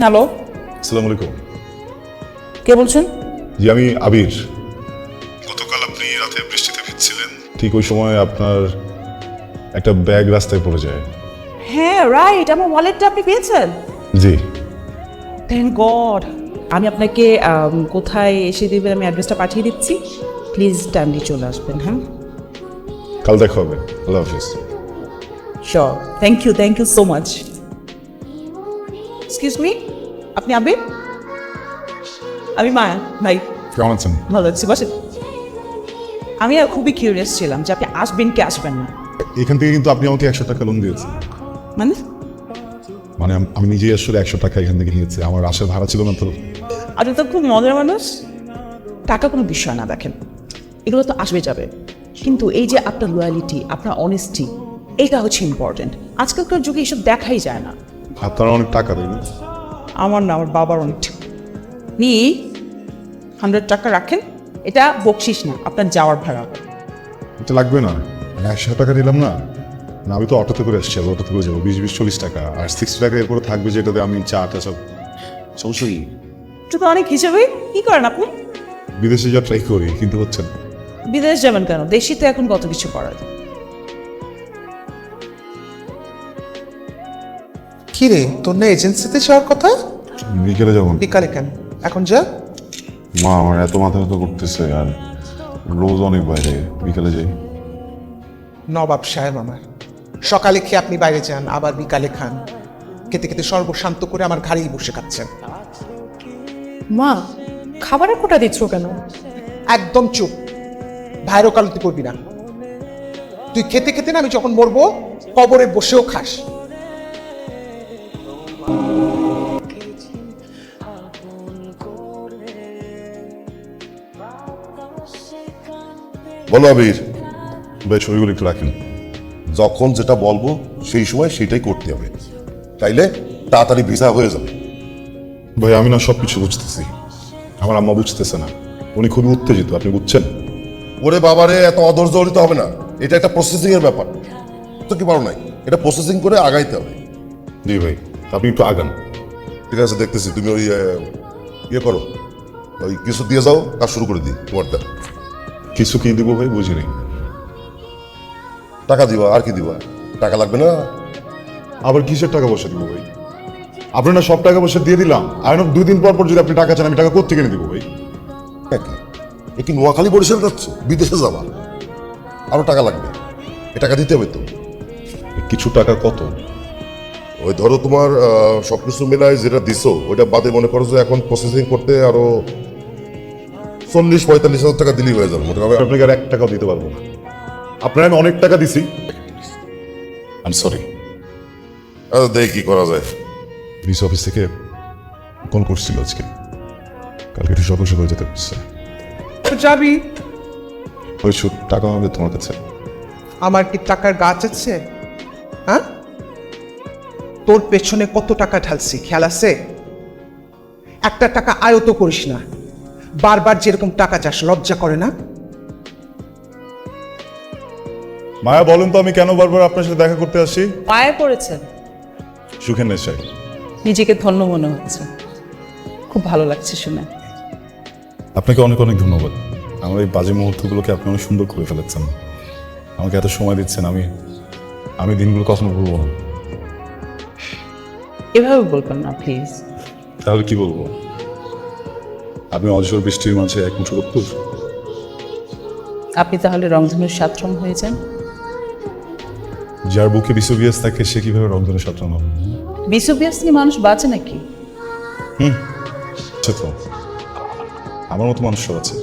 Hello. আসসালামু আলাইকুম কে বলছেন? জি আমি আবির। গতকাল আপনি রাতে বৃষ্টিতে ভিজছিলেন। ঠিক ওই সময় আপনার একটা ব্যাগ রাস্তায় পড়ে যায়। হ্যাঁ রাইট আমার ওয়ালেটটা আপনি পেয়েছেন? জি। থ্যাংক গড আমি আপনাকে আম, কোথায় এসে দেবেন আমি অ্যাড্রেসটা পাঠিয়ে দিচ্ছি। প্লিজ টাইমলি চলে আসবেন হ্যাঁ? কাল দেখা হবে। আল্লাহ হাফিজ। Sure thank you thank you so much excuse me আপনি আবির? আমি মায়া ভাই। কেমন আছেন ভালো আছি বসেন। আমি আর খুবই কিউরিয়াস ছিলাম যে আপনি আসবেন কি আসবেন না। এখান থেকে কিন্তু আপনি আমাকে একশো টাকা লোন দিয়েছেন। মানে? মানে আমি নিজেই আসলে একশো টাকা এখান থেকে নিয়েছি। আমার আসার ভাড়া ছিল না তো। আপনি তো খুব মজার মানুষ। টাকা কোনো বিষয় না দেখেন। এগুলো তো আসবে যাবে। কিন্তু এই যে আপনার লয়ালিটি আপনার অনেস্টি এটা হচ্ছে ইম্পর্টেন্ট আজকালকার যুগে এসব দেখাই যায় না। আপনারা অনেক টাকা দেন আমার না আমার বাবার অনেক নি হান্ড্রেড টাকা রাখেন এটা বকশিস না আপনার যাওয়ার ভাড়া। এটা লাগবে না একশো টাকা দিলাম না। না আমি তো অটোতে করে এসেছি অটোতে করে যাব বিশ বিশ চল্লিশ টাকা। আর সিক্সটি টাকা এরপরে থাকবে যেটাতে আমি চাটা সব। সমস্যা কি এটা তো অনেক হিসেবে কি করেন আপনি? বিদেশে যা ট্রাই করি কিন্তু হচ্ছে না। বিদেশ যাবেন কেন? দেশি তো এখন কত কিছু করা যায়? কি রে তোর না এজেন্সিতে যাওয়ার কথা? বিকেলে যাব। বিকালে কেন? এখন যা। মা আমার এত মাথা ব্যথা করতেছে আর রোজ অনেক বাইরে বিকেলে যাই। নবাব সাহেব আমার সকালে খেয়ে আপনি বাইরে যান আবার বিকালে খান। খেতে খেতে সর্বশান্ত করে আমার ঘাড়েই বসে খাচ্ছেন মা খাবারের কোটা দিচ্ছ কেন? একদম চুপ। ভাইয়ের ওকালতি করবি না। তুই খেতে খেতে না আমি যখন মরবো কবরে বসেও খাস। বলো আবির ভাই ছবিগুলো একটু রাখেন। যখন যেটা বলব সেই সময় সেটাই করতে হবে। তাইলে তাড়াতাড়ি ভিসা হয়ে যাবে। ভাই আমি না সব কিছু বুঝতেছি। আমার আম্মা বুঝতেছে না। উনি খুবই উত্তেজিত আপনি বুঝছেন? ওরে বাবারে এত অধৈর্য হতে হবে না। এটা একটা প্রসেসিং এর ব্যাপার। তো কি পারো নাই? এটা প্রসেসিং করে আগাইতে হবে। জি ভাই। আপনি একটু আগান। ঠিক আছে, দেখতেছি। তুমি ওই ইয়ে করো। ওই কিছু দিয়ে যাও কাজ শুরু করে দিই তোমারটা কিছু কি দিব ভাই, বুঝি বুঝিনি টাকা দিবা, আর কি দিবা? টাকা লাগবে না? আবার কিসের টাকা পয়সা দিব ভাই? আপনি না সব টাকা পয়সা দিয়ে দিলাম। আর দুই দিন পর পর যদি আপনি টাকা চান, আমি টাকা কোথেকে কিনে দিব ভাই? কি? এ কি নোয়াখালী বরিশাল যাচ্ছ? বিদেশে যাবা? আরও টাকা লাগবে। এ টাকা দিতে হবে তো। কিছু টাকা কত? ওই ধরো তোমার সব কিছু মেলায় যেটা দিছো ওইটা বাদে মনে করো যে এখন প্রসেসিং করতে আরও চল্লিশ পঁয়তাল্লিশ হাজার টাকা দিলেই হয়ে যাবে। মোটামুটি আপনাকে আর এক টাকাও দিতে পারব না। আপনার আমি অনেক টাকা দিছি। আই সরি আচ্ছা, দেখি কি করা যায়। পুলিশ অফিস থেকে কল করছিল আজকে। কালকে একটু সকাল সকাল যেতে হচ্ছে। যাবি? ওই শুধু টাকা হবে তোমার কাছে। আমার কি টাকার গাছ আছে? হ্যাঁ? তোর পেছনে কত টাকা ঢালছি খেয়াল আছে? একটা টাকা আয়ত করিস না। বারবার যেরকম টাকা চাস লজ্জা করে না? মায়া বলেন তো আমি কেন বারবার আপনার সাথে দেখা করতে আসি পায়ে পড়েছেন সুখের নেশায়। নিজেকে ধন্য মনে হচ্ছে। খুব ভালো লাগছে শুনে। আপনাকে অনেক অনেক ধন্যবাদ। আমার এই বাজে মুহূর্তগুলোকে আপনি অনেক সুন্দর করে ফেলেছেন। আমাকে এত সময় দিচ্ছেন আমি আমি দিনগুলো কখনো ভুলবো না। এভাবে বলবেন না প্লিজ তাহলে কি বলব? আপনি অজর বৃষ্টির মাঝে এক মুঠো রক্তুর আপনি তাহলে রংধনুর সাতরং হয়ে যান। যার বুকে বিশ্ববিয়াস থাকে সে কীভাবে রংধনে সাঁতরানো বিশ্বব্যাস নিয়ে মানুষ বাঁচে নাকি? তো। আমার মতো মানুষ আছে।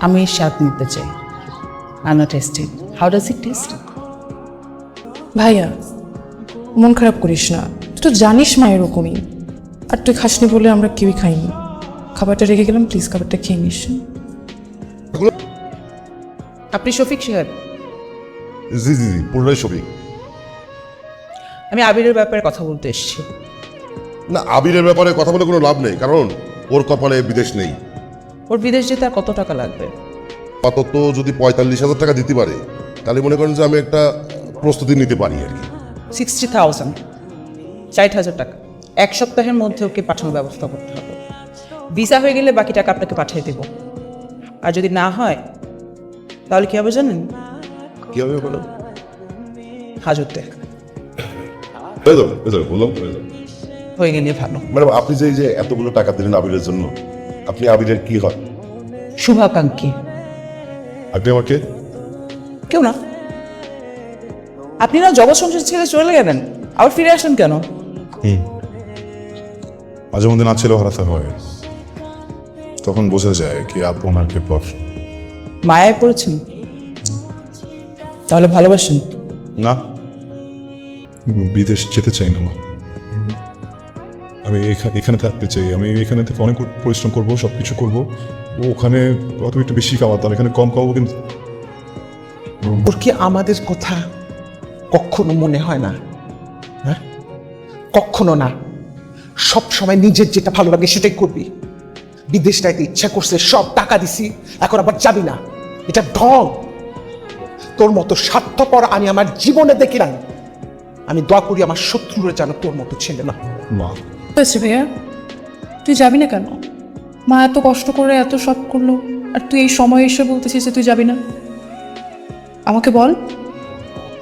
আমি স্বাদ নিতে চাই। আনা tasting how does it taste ভাইয়া মন খারাপ করিস না। তুই তো জানিস মা এরকমই। আর তুই খাসনি বলে আমরা কেউই খাইনি। খাবারটা রেখে গেলাম প্লিজ খাবারটা খেয়ে নিস। আপনি শফিক সাহেব? জি জি জি পুরোটাই শফিক। আমি আবিরের ব্যাপারে কথা বলতে এসেছি। না আবিরের ব্যাপারে কথা বলে কোনো লাভ নেই কারণ ওর কপালে বিদেশ নেই। ওর বিদেশ যেতে আর কত টাকা লাগবে? আপাতত যদি পঁয়তাল্লিশ হাজার টাকা দিতে পারে তাহলে মনে করেন যে আমি একটা প্রস্তুতি নিতে পারি আর কি। সিক্সটি থাউজেন্ড ষাট হাজার টাকা। এক সপ্তাহের মধ্যে ওকে পাঠানোর ব্যবস্থা করতে হবে। ভিসা হয়ে গেলে বাকি টাকা আপনাকে পাঠিয়ে দেব। আর যদি না হয় তাহলে কী হবে জানেন? কি হবে বলো? হাজতে হয়ে যাবে হয়ে যাবে বললাম হয়ে যাবে। হয়ে গেলে ভালো। ম্যাডাম আপনি যে যে এতগুলো টাকা দিলেন আবিরের জন্য আপনি আবিরের কি হয়? শুভাকাঙ্ক্ষী। আপনি আমাকে? কেউ না। আপনি না জগৎ সংসার ছেড়ে চলে গেলেন আবার ফিরে আসলেন কেন? মাঝে মধ্যে না ছেলেও হারাতে হয়। তখন বোঝা যায় কি আপন আর কে পর মায়ায় পড়েছেন তাহলে ভালোবাসেন? না। বিদেশ যেতে চাই না আমি এখা- এখানে থাকতে চাই। আমি এখানে থেকে অনেক পরিশ্রম করব সব কিছু করব। ও ওখানে অত একটু বেশি কামাতাম এখানে কম কামাবো কিন্তু। ওর কি আমাদের কথা? কখনো মনে হয় না হ্যাঁ? কখনো না। সব সময় নিজের যেটা ভালো লাগে সেটাই করবি। বিদেশ যাইতে ইচ্ছা করছে সব টাকা দিছি এখন আবার যাবি না। এটা ঢং। তোর মতো স্বার্থপর আমি আমার জীবনে দেখি নাই। আমি দোয়া করি আমার শত্রুরা যেন তোর মতো ছেলে না। মা। হয়েছে ভাইয়া? তুই যাবি না কেন? মা এত কষ্ট করে এত সব করল আর তুই এই সময় এসে বলতেছিস যে তুই যাবি না। আমাকে বল।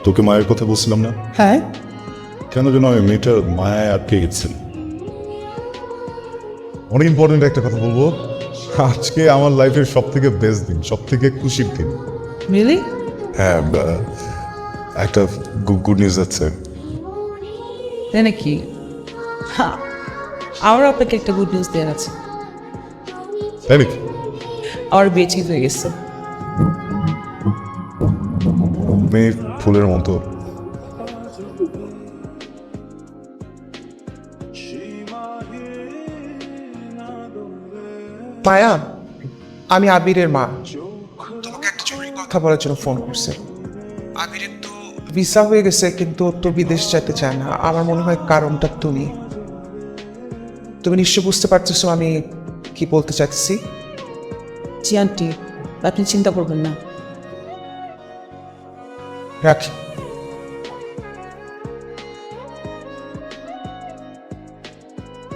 তোকে মায়ের কথা বলছিলাম না? হ্যাঁ। কেন যেন আমি মেয়েটার মায়ায় আটকে গেছিলাম। অনেক ইম্পর্টেন্ট একটা কথা বলব। আজকে আমার লাইফের সব থেকে বেস্ট দিন সব থেকে খুশির দিন। মিলি হ্যাঁ একটা গুড নিউজ আছে। তাই নাকি? হ্যাঁ আমারও আপনাকে একটা গুড নিউজ দেওয়ার আছে। তাই নাকি? আমার বিয়ে হয়ে গেছে। মেয়ে ফুলের মতো। মায়া আমি আবিরের মা। তোমাকে একটা জরুরি কথা বলার জন্য ফোন করছে। আবিরের তো ভিসা হয়ে গেছে কিন্তু তো বিদেশ যেতে চায় না। আমার মনে হয় কারণটা তুমি। তুমি নিশ্চয় বুঝতে পারতেছো আমি কি বলতে চাচ্ছি জি আন্টি আপনি চিন্তা করবেন না। রাখি